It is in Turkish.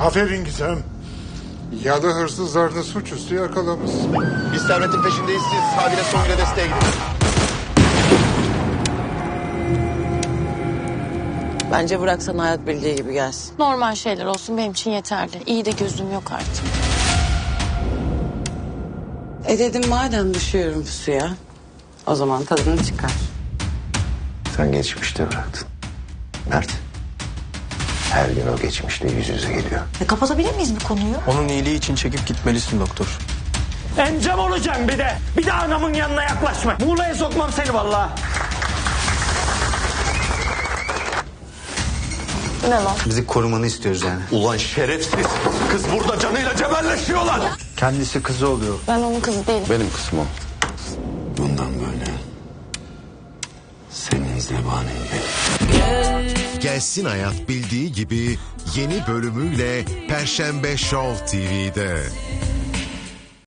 Aferin Gizem. Yalı hırsızlarını suçüstü yakalamışsın. Biz servetin peşindeyiz. Siz Sabine Songül'e desteğe gidin. Bence bıraksan hayat bildiği gibi gelsin. Normal şeyler olsun benim için yeterli. İyi de gözüm yok artık. E dedim madem düşüyorum suya. O zaman tadını çıkar. Sen geçmişte bıraktın. Mert. Her gün o geçmişle yüz yüze geliyor. E, kapatabilir miyiz bu konuyu? Onun iyiliği için çekip gitmelisin doktor. Encam olacaksın bir de. Bir de anamın yanına yaklaşma. Muğla'ya sokmam seni vallahi. Ne lan? Bizi korumanı istiyoruz yani. Ulan şerefsiz. Kız burada canıyla cebelleşiyorlar. Kendisi kızı oluyor. Ben onun kızı değilim. Benim kızım o. Bundan böyle senin zebanin benim. Gelsin Hayat bildiği gibi yeni bölümüyle Perşembe Show TV'de.